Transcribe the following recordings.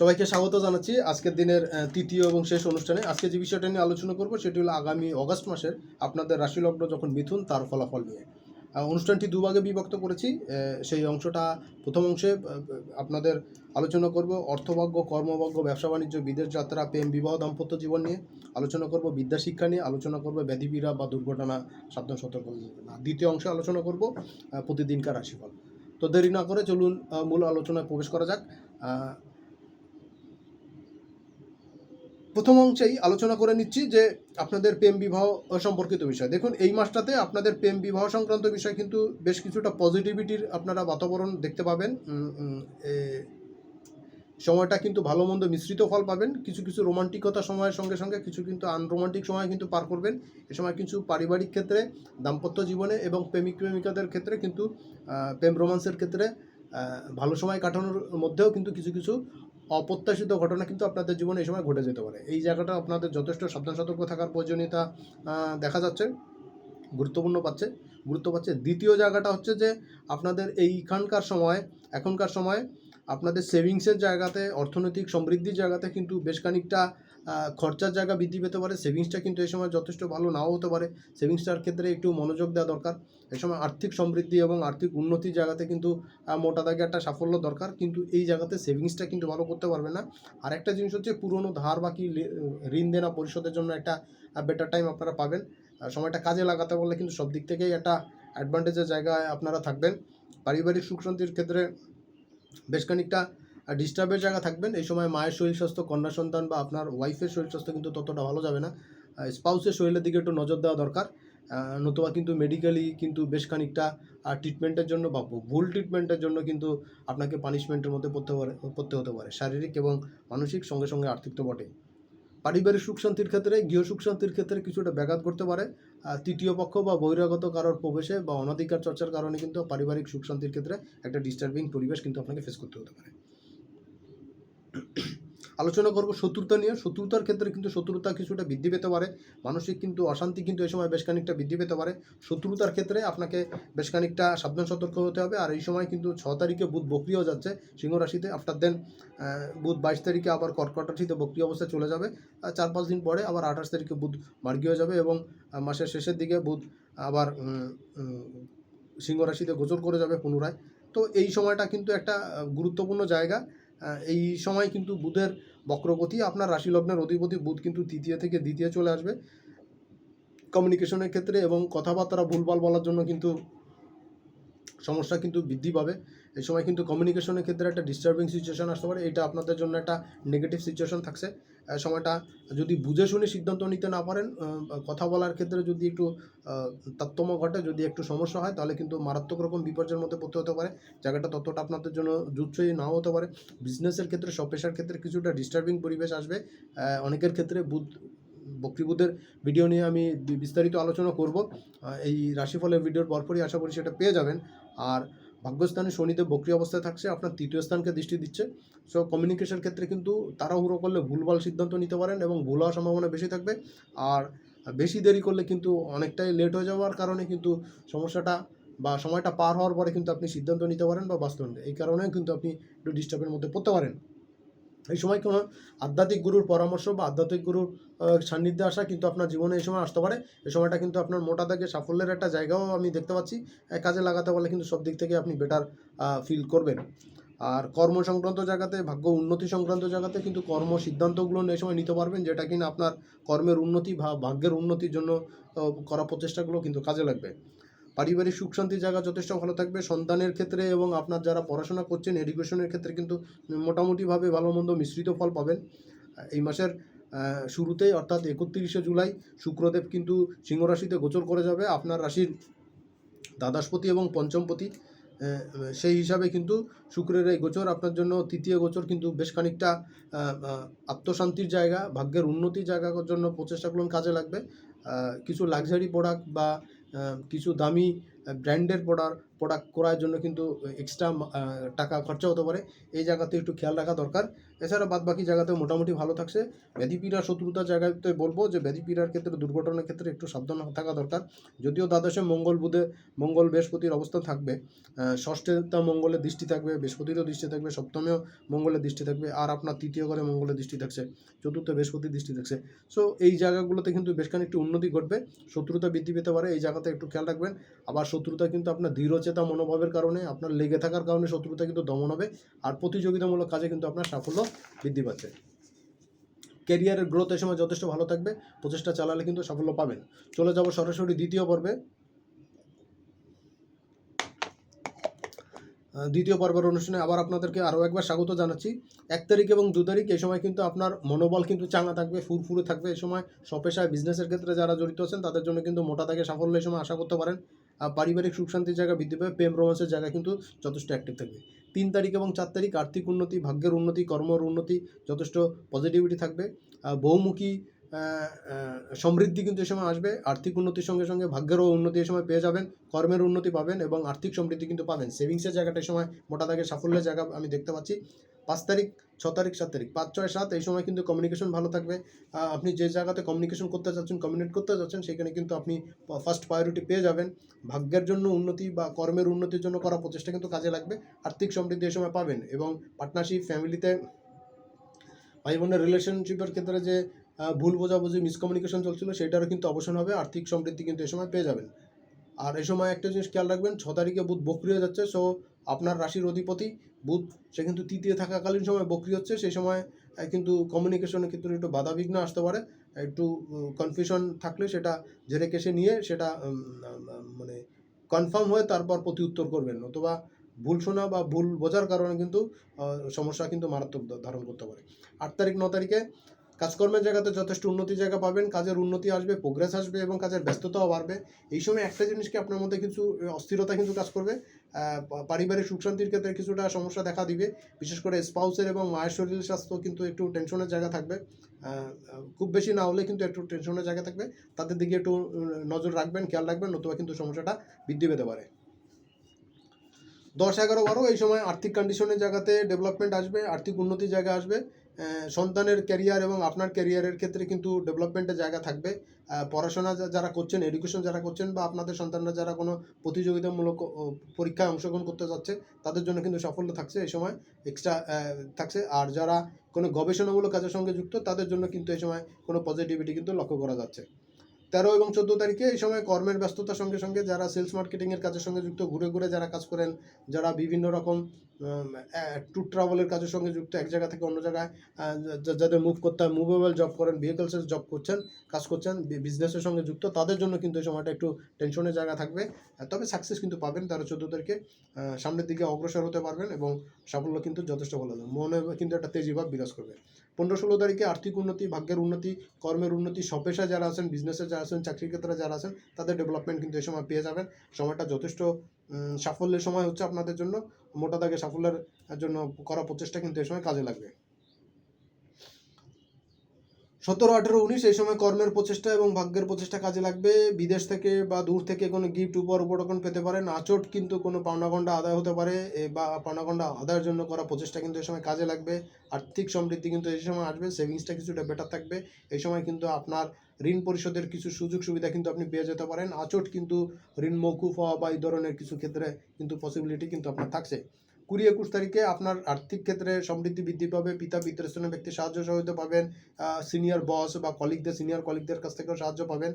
সবাইকে স্বাগত জানাচ্ছি আজকের দিনের তৃতীয় এবং শেষ অনুষ্ঠানে। আজকে যে বিষয়টা নিয়ে আলোচনা করব সেটি হলো আগামী অগস্ট মাসের আপনাদের রাশিলগ্ন যখন মিথুন, তার ফলাফল নিয়ে। অনুষ্ঠানটি দুভাগে বিভক্ত করেছি। সেই অংশটা, প্রথম অংশে আপনাদের আলোচনা করব অর্থভাগ্য, কর্মভাগ্য, ব্যবসা বাণিজ্য, বিদেশ যাত্রা, প্রেম, বিবাহ, দাম্পত্য জীবন নিয়ে। আলোচনা করব বিদ্যা শিক্ষা নিয়ে। আলোচনা করব ব্যাধিপীড়া বা দুর্ঘটনা, সাবধান, সতর্ক দ্বিতীয় অংশে আলোচনা করব প্রতিদিনকার রাশিফল। তো দেরি না করে চলুন মূল আলোচনায় প্রবেশ করা যাক। প্রথম অংশেই আলোচনা করে নিচ্ছি যে আপনাদের প্রেম বিবাহ সম্পর্কিত বিষয়। দেখুন, এই মাসটাতে আপনাদের প্রেম বিবাহ সংক্রান্ত বিষয় কিন্তু বেশ কিছুটা পজিটিভিটির আপনারা বাতাবরণ দেখতে পাবেন। সময়টা কিন্তু ভালো মন্দ মিশ্রিত ফল পাবেন। কিছু কিছু রোমান্টিকতা সময়ের সঙ্গে সঙ্গে, কিছু কিন্তু আনরোমান্টিক সময় কিন্তু পার করবেন। এ সময় কিছু পারিবারিক ক্ষেত্রে, দাম্পত্য জীবনে এবং প্রেমিক, প্রেমিকাদের ক্ষেত্রে কিন্তু প্রেম রোমান্সের ক্ষেত্রে ভালো সময় কাটানোর মধ্যেও কিন্তু কিছু কিছু অপ্রত্যাশিত ঘটনা কিন্তু আপনাদের জীবনে এই সময় ঘটে যেতে পারে। এই জায়গাটা আপনাদের যথেষ্ট সাবধান, সতর্ক থাকার প্রয়োজনীয়তা দেখা যাচ্ছে, গুরুত্বপূর্ণ পাচ্ছে। গুরুত্ব পাচ্ছে। দ্বিতীয় জায়গাটা হচ্ছে যে আপনাদের এইখানকার সময়, এখনকার সময় আপনাদের সেভিংসের জায়গাতে, অর্থনৈতিক সমৃদ্ধির জায়গাতে কিন্তু বেশ খানিকটা খরচার জায়গা বৃদ্ধি পেতে পারে সেভিংসটা কিন্তু এই সময় যথেষ্ট ভালো নাও হতে পারে। সেভিংসটার ক্ষেত্রে একটু মনোযোগ দেওয়া দরকার। এই সময় আর্থিক সমৃদ্ধি এবং আর্থিক উন্নতির জায়গাতে কিন্তু মোটা দাগে একটা সাফল্য দরকার, কিন্তু এই জায়গাতে সেভিংসটা কিন্তু ভালো করতে পারবে না। আর একটা জিনিস হচ্ছে পুরনো ধার বাকি ঋণ দেনা পরিশোধের জন্য একটা বেটার টাইম আপনারা পাবেন। সময়টা কাজে লাগাতে বললে কিন্তু সব দিক থেকেই একটা অ্যাডভান্টেজের জায়গায় আপনারা থাকবেন। পারিবারিক সুখ শান্তির ক্ষেত্রে বেশ খানিকটা ডিস্টার্বের জায়গা থাকবেন। এই সময় মায়ের শরীর স্বাস্থ্য, কন্যা সন্তান বা আপনার ওয়াইফের শরীর স্বাস্থ্য কিন্তু ততটা ভালো যাবে না। স্পাউসের শরীরের দিকে একটু নজর দেওয়া দরকার। নতুবা কিন্তু মেডিকেলি কিন্তু বেশ খানিকটা ট্রিটমেন্টের জন্য বা ভুল ট্রিটমেন্টের জন্য কিন্তু আপনাকে পানিশমেন্টের মধ্যে পড়তে পারে, পড়তে হতে পারে। শারীরিক এবং মানসিক সঙ্গে সঙ্গে আর্থিক তো বটে পারিবারিক সুখ শান্তির ক্ষেত্রে, গৃহ সুখ শান্তির ক্ষেত্রে কিছুটা ব্যাঘাত করতে পারে। তৃতীয় পক্ষ বা বহিরাগত কারোর প্রবেশে বা অনধিকার চর্চার কারণে কিন্তু পারিবারিক সুখ শান্তির ক্ষেত্রে একটা ডিস্টার্বিং পরিবেশ কিন্তু আপনাকে ফেস করতে হতে পারে। আলোচনা করব শত্রুতা নিয়ে। শত্রুতার ক্ষেত্রে কিন্তু শত্রুতা কিছুটা বৃদ্ধি পেতে পারে। মানসিক কিন্তু অশান্তি কিন্তু এই সময় বেশ খানিকটা বৃদ্ধি পেতে পারে। শত্রুতার ক্ষেত্রে আপনাকে বেশ খানিকটা সাবধান, সতর্ক হতে হবে। আর এই সময় কিন্তু ছ তারিখে বুধ বক্রিয় যাচ্ছে সিংহ রাশিতে। আফটার দেন বুধ বাইশ তারিখে আবার কর্কট রাশিতে বক্রিয় অবস্থায় চলে যাবে। চার পাঁচ দিন পরে আবার আঠাশ তারিখে বুধ মার্গীয় যাবে এবং মাসের শেষের দিকে বুধ আবার সিংহ রাশিতে গোচর করে যাবে পুনরায়। তো এই সময়টা কিন্তু একটা গুরুত্বপূর্ণ জায়গা। এই সময় কিন্তু বুধের বক্রগতি, আপনার রাশি লগ্নের অধিপতি বুধ কিন্তু তৃতীয় থেকে দ্বিতীয় চলে আসবে। কমিউনিকেশনের ক্ষেত্রে এবং কথাবার্তা, ভুলভাল বলার জন্য কিন্তু সমস্যা কিন্তু বৃদ্ধি পাবে। এই সময় কিন্তু কমিউনিকেশনের ক্ষেত্রে একটা ডিস্টার্বিং সিচুয়েশন আসতে পারে। এটা আপনাদের জন্য একটা নেগেটিভ সিচুয়েশন থাকছে। সময়টা যদি বুঝে শুনে সিদ্ধান্ত নিতে না পারেন কথা বলার ক্ষেত্রে যদি একটু তারতম্য ঘটে, যদি একটু সমস্যা হয়, তাহলে কিন্তু মারাত্মক রকম বিপর্যয়ের মধ্যে পড়তে হতে পারে। জায়গাটা ততটা আপনাদের জন্য জুৎসই নাও হতে পারে। বিজনেসের ক্ষেত্রে, সব পেশার ক্ষেত্রে কিছুটা ডিস্টার্বিং পরিবেশ আসবে। অনেকের ক্ষেত্রে বুধ, বক্রীবুধের ভিডিও নিয়ে আমি বিস্তারিত আলোচনা করব। এই রাশিফলের ভিডিওর পরপরই আশা করি সেটা পেয়ে যাবেন। আর ভাগ্যস্থানে শনিতে বক্রিয় অবস্থায় থাকছে, আপনার তৃতীয় স্থানকে দৃষ্টি দিচ্ছে। সো কমিউনিকেশন ক্ষেত্রে কিন্তু তাড়াহুড়ো করলে ভুলভাল সিদ্ধান্ত নিতে পারেন এবং ভুল হওয়ার সম্ভাবনা বেশি থাকবে। আর বেশি দেরি করলে কিন্তু অনেকটাই লেট হয়ে যাওয়ার কারণে কিন্তু সমস্যাটা বা সময়টা পার হওয়ার পরে কিন্তু আপনি সিদ্ধান্ত নিতে পারেন বা বাস্তবায়ন। এই কারণেও কিন্তু আপনি একটু ডিস্টার্বের মধ্যে পড়তে পারেন। এই সময় কোনো আধ্যাত্মিক গুরুর পরামর্শ বা আধ্যাত্মিক গুরুর সান্নিধ্যে আসা কিন্তু আপনার জীবনে এই সময় আসতে পারে। এই সময়টা কিন্তু আপনার মোটা দাগে সাফল্যের একটা জায়গাও আমি দেখতে পাচ্ছি। কাজে লাগাতে পারলে কিন্তু সব দিক থেকে আপনি বেটার ফিল করবেন। আর কর্ম সংক্রান্ত জায়গাতে, ভাগ্য উন্নতি সংক্রান্ত জায়গাতে কিন্তু কর্ম সিদ্ধান্তগুলো এই সময় নিতে পারবেন, যেটা কিনা আপনার কর্মের উন্নতি বা ভাগ্যের উন্নতির জন্য করা প্রচেষ্টাগুলো কিন্তু কাজে লাগবে। পারিবারিক সুখ শান্তির জায়গা যথেষ্ট ভালো থাকবে। সন্তানের ক্ষেত্রে এবং আপনার যারা পড়াশোনা করছেন এডুকেশনের ক্ষেত্রে কিন্তু মোটামুটিভাবে ভালো মন্দ মিশ্রিত ফল পাবেন। এই মাসের শুরুতেই অর্থাৎ একত্রিশে জুলাই শুক্রদেব কিন্তু সিংহ রাশিতে গোচর করে যাবে। আপনার রাশির দ্বাদশপতি এবং পঞ্চমপতি সেই হিসাবে কিন্তু শুক্রের এই গোচর আপনার জন্য তৃতীয় গোচর কিন্তু বেশ খানিকটা আত্মশান্তির জায়গা, ভাগ্যের উন্নতির জায়গার জন্য প্রচেষ্টাগুলো কাজে লাগবে। কিছু লাক্সারি প্রোডাক্ট বা কিছু দামি ব্র্যান্ডের প্রোডাক্ট প্রোডাক্ট করার জন্য কিন্তু এক্সট্রা টাকা খরচা হতে পারে। এই জায়গাতে একটু খেয়াল রাখা দরকার। এছাড়া বাদ বাকি জায়গাতেও মোটামুটি ভালো থাকছে। ব্যাধিপীড়া শত্রুতার জায়গাতে বলব যে, ব্যাধিপীড়ার ক্ষেত্রে, দুর্ঘটনার ক্ষেত্রে একটু সাবধান থাকা দরকার। যদিও দ্বাদশে মঙ্গল বুধে, মঙ্গল বৃহস্পতির অবস্থান থাকবে। ষষ্ঠেতে মঙ্গলের দৃষ্টি থাকবে, বৃহস্পতিরও দৃষ্টি থাকবে, সপ্তমেও মঙ্গলের দৃষ্টি থাকবে, আর আপনার তৃতীয় ঘরে মঙ্গলের দৃষ্টি থাকছে, চতুর্থ বৃহস্পতির দৃষ্টি থাকছে। সো এই জায়গাগুলোতে কিন্তু বেশ খানিকটি উন্নতি ঘটবে। শত্রুতা বৃদ্ধি পেতে পারে, এই জায়গাতে একটু খেয়াল রাখবেন। আবার শত্রুতা কিন্তু আপনার দৃঢ়চেতা মনোভাবের কারণে, আপনার লেগে থাকার কারণে শত্রুতা কিন্তু দমন হবে, আর প্রতিযোগিতামূলক কাজে কিন্তু আপনার সাফল্য বৃদ্ধি পাচ্ছে। ক্যারিয়ারের গ্রোথ এই সময় যথেষ্ট ভালো থাকবে, প্রচেষ্টা চালালে কিন্তু সাফল্য পাবেন। চলে যাব সরাসরি দ্বিতীয় পর্বে। দ্বিতীয় পর্বের অনুষ্ঠানে আবার আপনাদেরকে আরও একবার স্বাগত জানাচ্ছি। এক তারিখ এবং দু তারিখ এই সময় কিন্তু আপনার মনোবল কিন্তু চাঙা থাকবে, ফুরফুরে থাকবে। এই সময় সপেশায় বিজনেসের ক্ষেত্রে যারা জড়িত আছেন, তাদের জন্য কিন্তু মোটা দাগে সাফল্য এই সময় আশা করতে পারেন। পারিবারিক সুখ শান্তির জায়গা বৃদ্ধি পাবে, প্রেম রোমান্সের জায়গা কিন্তু যথেষ্ট অ্যাক্টিভ থাকবে। তিন তারিখ এবং চার তারিখ আর্থিক উন্নতি, ভাগ্যের উন্নতি, কর্মর উন্নতি যথেষ্ট পজিটিভিটি থাকবে। বহুমুখী সমৃদ্ধি কিন্তু এই সময় আসবে। আর্থিক উন্নতির সঙ্গে সঙ্গে ভাগ্যেরও উন্নতি এ সময় পেয়ে যাবেন, কর্মের উন্নতি পাবেন এবং আর্থিক সমৃদ্ধি কিন্তু পাবেন। সেভিংসের জায়গাটা সময় মোটা দাগে সাফল্যের জায়গা আমি দেখতে পাচ্ছি। পাঁচ তারিখ, ছ তারিখ, সাত তারিখ। পাঁচ, ছয়, সাত, এই সময় কিন্তু কমিউনিকেশন ভালো থাকবে। আপনি যে জায়গাতে কমিউনিকেশন করতে চাচ্ছেন কমিউনিকেট করতে চাচ্ছেন সেখানে কিন্তু আপনি ফার্স্ট প্রায়োরিটি পেয়ে যাবেন। ভাগ্যের জন্য উন্নতি বা কর্মের উন্নতির জন্য করা প্রচেষ্টা কিন্তু কাজে লাগবে। আর্থিক সমৃদ্ধি এই সময় পাবেন এবং পার্টনারশিপ ফ্যামিলিতে ভাই বোনের রিলেশনশিপের ক্ষেত্রে যে ভুল বোঝাবুঝি মিসকমিউনিকেশন চলছিল, সেটারও কিন্তু অবসান হবে। আর্থিক সমৃদ্ধি কিন্তু এই সময় পেয়ে যাবেন। আর এই সময় একটা জিনিস খেয়াল রাখবেন, ছ তারিখে বুধ বক্রি হয়ে যাচ্ছে সো আপনার রাশির অধিপতি বুধ, সে কিন্তু তৃতীয় থাকাকালীন সময় বক্রি হচ্ছে, সেই সময় কিন্তু কমিউনিকেশনের ক্ষেত্রে একটু বাধাবিঘ্ন আসতে পারে, একটু কনফিউশন থাকলে সেটা জেরে কেসে নিয়ে সেটা মানে কনফার্ম হয়ে তারপর প্রতি উত্তর করবেন, অথবা ভুল শোনা বা ভুল বোঝার কারণে কিন্তু সমস্যা কিন্তু মারাত্মক ধারণ করতে পারে। আট তারিখ, ন তারিখে কাজকর্মের জায়গাতে যথেষ্ট উন্নতি জায়গা পাবেন, কাজের উন্নতি আসবে প্রোগ্রেস আসবে এবং কাজের ব্যস্ততাও বাড়বে। এই সময় একটা জিনিসকে আপনার মধ্যে কিছু অস্থিরতা কিন্তু কাজ করবে। পারিবারিক সুখ শান্তির ক্ষেত্রে কিছুটা সমস্যা দেখা দিবে। বিশেষ করে স্পাউসের এবং মায়ের শরীর স্বাস্থ্য কিন্তু একটু টেনশনের জায়গা থাকবে। খুব বেশি না হলে কিন্তু একটু টেনশনের জায়গা থাকবে। তাদের দিকে একটু নজর রাখবেন, খেয়াল রাখবেন, নতুবা কিন্তু সমস্যাটা বৃদ্ধি পেতে পারে। দশ এগারো বারো, এই সময় আর্থিক কন্ডিশনের জায়গাতে ডেভেলপমেন্ট আসবে, আর্থিক উন্নতির জায়গা আসবে। সন্তানের ক্যারিয়ার এবং আপনার ক্যারিয়ারের ক্ষেত্রে কিন্তু ডেভেলপমেন্টের জায়গা থাকবে। পড়াশোনা যারা করছেন এডুকেশন যারা করছেন বা আপনাদের সন্তানরা যারা কোনো প্রতিযোগিতামূলক পরীক্ষায় অংশগ্রহণ করতে যাচ্ছে, তাদের জন্য কিন্তু সাফল্য থাকছে, এই সময় এক্সট্রা থাকছে। আর যারা কোনো গবেষণামূলক কাজের সঙ্গে যুক্ত, তাদের জন্য কিন্তু এই সময় কোনো পজিটিভিটি কিন্তু লক্ষ্য করা যাচ্ছে। তেরো এবং চোদ্দ তারিখে এই সময় কর্মের ব্যস্ততার সঙ্গে সঙ্গে যারা সেলস মার্কেটিংয়ের কাজের সঙ্গে যুক্ত, ঘুরে ঘুরে যারা কাজ করেন, যারা বিভিন্ন রকম ট্যুর ট্রাভেলের কাজের সঙ্গে যুক্ত, এক জায়গা থেকে অন্য জায়গায় যাদের মুভ করতে হয় মুভেবল জব করেন ভেহিকলসের জব করছেন, কাজ করছেন বিজনেসের সঙ্গে যুক্ত, তাদের জন্য কিন্তু এই সময়টা একটু টেনশনের জায়গা থাকবে। তবে সাকসেস কিন্তু পাবেন, তেরো চোদ্দ তারিখে সামনের দিকে অগ্রসর হতে পারবেন এবং সাফল্য কিন্তু যথেষ্ট ভালো হবে মনে কিন্তু একটা তেজিভাব বিরাজ করবে। পনেরো ষোলো তারিখে আর্থিক উন্নতি, ভাগ্যের উন্নতি, কর্মের উন্নতি সপেশা যারা আছেন বিজনেসে যারা আছেন চাকরির ক্ষেত্রে যারা আছেন, তাদের ডেভেলপমেন্ট কিন্তু এই সময় পেয়ে যাবেন। সময়টা যথেষ্ট সাফল্যের সময় হচ্ছে আপনাদের জন্য। মোটা দাগে সাফল্যের জন্য করা প্রচেষ্টা কিন্তু এই সময় কাজে লাগবে। সতেরো, আঠেরো, উনিশ এই সময় কর্মের প্রচেষ্টা এবং ভাগ্যের প্রচেষ্টা কাজে লাগবে। বিদেশ থেকে বা দূর থেকে কোনো গিফট উপহার উপরকম পেতে পারেন। আচট কিন্তু কোনো পাওনাগণ্ডা আদায় হতে পারে বা পাওনাগণ্ডা আদায়ের জন্য করা প্রচেষ্টা কিন্তু এই সময় কাজে লাগবে। আর্থিক সমৃদ্ধি কিন্তু এই সময় আসবে সেভিংসটা কিছুটা বেটার থাকবে। এই সময় কিন্তু আপনার ঋণ পরিশোধের কিছু সুযোগ সুবিধা কিন্তু আপনি পেয়ে যেতে পারেন। আচট কিন্তু ঋণ মৌকুফ হওয়া বা এই ধরনের কিছু ক্ষেত্রে কিন্তু পসিবিলিটি কিন্তু আপনার থাকছে। কুড়ি একুশ তারিখে আপনার আর্থিক ক্ষেত্রে সমৃদ্ধি বৃদ্ধি পাবে, পিতা পিতৃস্থানীয় ব্যক্তি সাহায্য সহযোগিতা পাবেন সিনিয়র বস বা কলিগদের সিনিয়র কলিগদের কাছ থেকেও সাহায্য পাবেন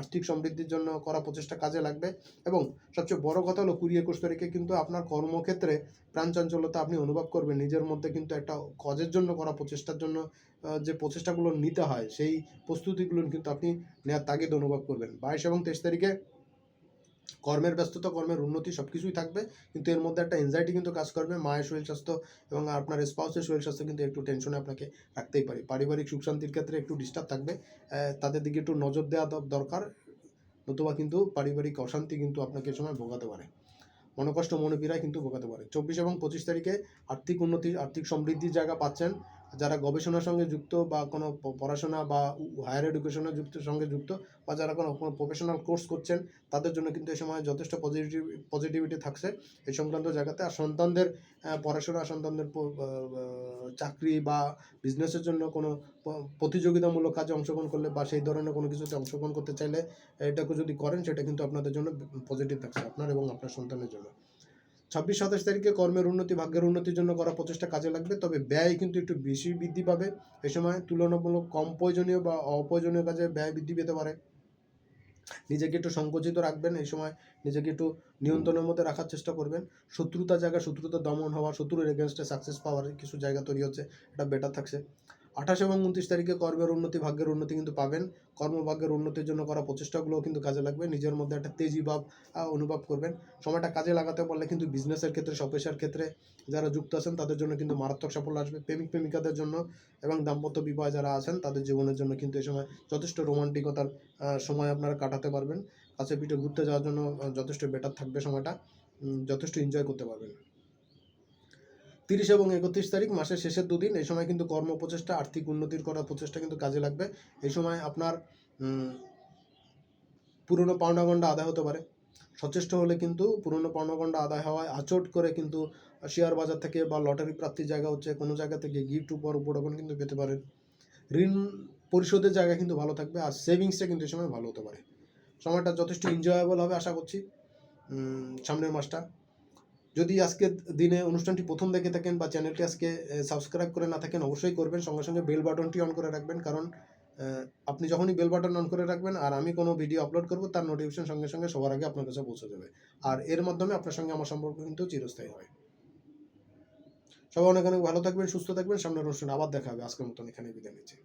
আর্থিক সমৃদ্ধির জন্য করা প্রচেষ্টা কাজে লাগবে এবং সবচেয়ে বড় কথা হলো কুড়ি একুশ তারিখে কিন্তু আপনার কর্মক্ষেত্রে প্রাণচাঞ্চলতা আপনি অনুভব করবেন, নিজের মধ্যে কিন্তু একটা কাজের জন্য করা প্রচেষ্টার জন্য যে প্রচেষ্টাগুলো নিতে হয়, সেই প্রস্তুতিগুলো কিন্তু আপনি নেওয়ার তাগিদ অনুভব করবেন। বাইশ এবং তেইশ তারিখে কর্মের ব্যস্ততা, কর্মের উন্নতি সব কিছুই থাকবে, কিন্তু এর মধ্যে একটা এনজাইটি কিন্তু কাজ করবে। মায়ের শরীর স্বাস্থ্য এবং আপনার স্পাউসের শরীর স্বাস্থ্য কিন্তু একটু টেনশনে আপনাকে রাখতেই পারে। পারিবারিক সুখ শান্তির ক্ষেত্রে একটু ডিস্টার্ব থাকবে। তাদের দিকে একটু নজর দেওয়া দরকার, নতুবা কিন্তু পারিবারিক অশান্তি কিন্তু আপনাকে সময় ভোগাতে পারে। মনোকষ্ট, মনোপীড়ায় কিন্তু ভোগাতে পারে। চব্বিশ এবং পঁচিশ তারিখে আর্থিক উন্নতি, আর্থিক সমৃদ্ধির জায়গা পাচ্ছেন। যারা গবেষণার সঙ্গে যুক্ত বা কোনো পড়াশোনা বা হায়ার এডুকেশনের যুক্ত, সঙ্গে যুক্ত বা যারা কোনো কোনো প্রফেশনাল কোর্স করছেন, তাদের জন্য কিন্তু এই সময় যথেষ্ট পজিটিভ পজিটিভিটি থাকছে। এই সংক্রান্ত জায়গাতে আর সন্তানদের পড়াশোনা, সন্তানদের চাকরি বা বিজনেসের জন্য কোনো প্রতিযোগিতামূলক কাজে অংশগ্রহণ করলে বা সেই ধরনের কোনো কিছুতে অংশগ্রহণ করতে চাইলে, এটাকে যদি করেন, সেটা কিন্তু আপনাদের জন্য পজিটিভ থাকছে আপনার এবং আপনার সন্তানের জন্য। ছাব্বিশ, সাতাশ তারিখে কর্মের উন্নতি, ভাগ্যের উন্নতির জন্য করা প্রচেষ্টা কাজে লাগবে, তবে ব্যয় কিন্তু একটু বেশি বৃদ্ধি পাবে। এ সময় তুলনামূলক কম প্রয়োজনীয় বা অপ্রয়োজনীয় কাজে ব্যয় বৃদ্ধি পেতে পারে। নিজেকে একটু সংকুচিত রাখবেন এই সময় নিজেকে একটু নিয়ন্ত্রণের মধ্যে রাখার চেষ্টা করবেন। শত্রুতা জায়গায় শত্রুতা দমন হওয়া, শত্রুর এগেনস্টে সাকসেস পাওয়ার কিছু জায়গা তৈরি হচ্ছে, এটা বেটার থাকছে। আঠাশ এবং উনত্রিশ তারিখে কর্মের উন্নতি, ভাগ্যের উন্নতি কিন্তু পাবেন। কর্মভাগ্যের উন্নতির জন্য করা প্রচেষ্টাগুলোও কিন্তু কাজে লাগবে। নিজের মধ্যে একটা তেজি ভাব অনুভব করবেন। সময়টা কাজে লাগাতে পারলে কিন্তু বিজনেসের ক্ষেত্রে স্বপেশার ক্ষেত্রে যারা যুক্ত আছেন, তাদের জন্য কিন্তু মারাত্মক সাফল্য আসবে। প্রেমিক, প্রেমিকাদের জন্য এবং দাম্পত্য বিবাহ যারা আছেন, তাদের জীবনের জন্য কিন্তু এই সময় যথেষ্ট রোমান্টিকতার সময় আপনারা কাটাতে পারবেন। কাছে পিঠে ঘুরতে যাওয়ার জন্য যথেষ্ট বেটার থাকবে সময়টা। যথেষ্ট এনজয় করতে পারবেন। তিরিশ এবং একত্রিশ তারিখ মাসের শেষের দুদিন, এই সময় কিন্তু কর্ম প্রচেষ্টা, আর্থিক উন্নতির করার প্রচেষ্টা কিন্তু কাজে লাগবে। এই সময় আপনার পুরনো পাওনাগণ্ডা আদায় হতে পারে। সচেষ্ট হলে কিন্তু পুরনো পাওনাগণ্ডা আদায় হওয়ায় আচট করে কিন্তু শেয়ার বাজার থেকে বা লটারি প্রাপ্তির জায়গা হচ্ছে, কোনো জায়গা থেকে গিফট উপর উপরোপণ কিন্তু পেতে পারেন। ঋণ পরিশোধের জায়গা কিন্তু ভালো থাকবে আর সেভিংসটা কিন্তু এই সময় ভালো হতে পারে। সময়টা যথেষ্ট এনজয়েবল হবে, আশা করছি। সামনের মাসটা। যদি আজকে দিনে অনুষ্ঠানটি প্রথম দেখে থাকেন বা চ্যানেলটি আজকে সাবস্ক্রাইব করে না থাকেন, অবশ্যই করবেন। সঙ্গে সঙ্গে বেল বাটনটি অন করে রাখবেন। কারণ আপনি যখনই বেল বাটন অন করে রাখবেন আর আমি কোনো ভিডিও আপলোড করব, তার নোটিফিকেশন সঙ্গে সঙ্গে সবার আগে আপনার কাছে পৌঁছে যাবে। আর এর মাধ্যমে আপনার সঙ্গে আমার সম্পর্ক কিন্তু চিরস্থায়ী হয় সবাই অনেক অনেক ভালো থাকবেন, সুস্থ থাকবেন। সামনের অনুষ্ঠানে আবার দেখা হবে। আজকের মতন এখানে বিদায় নিচ্ছি।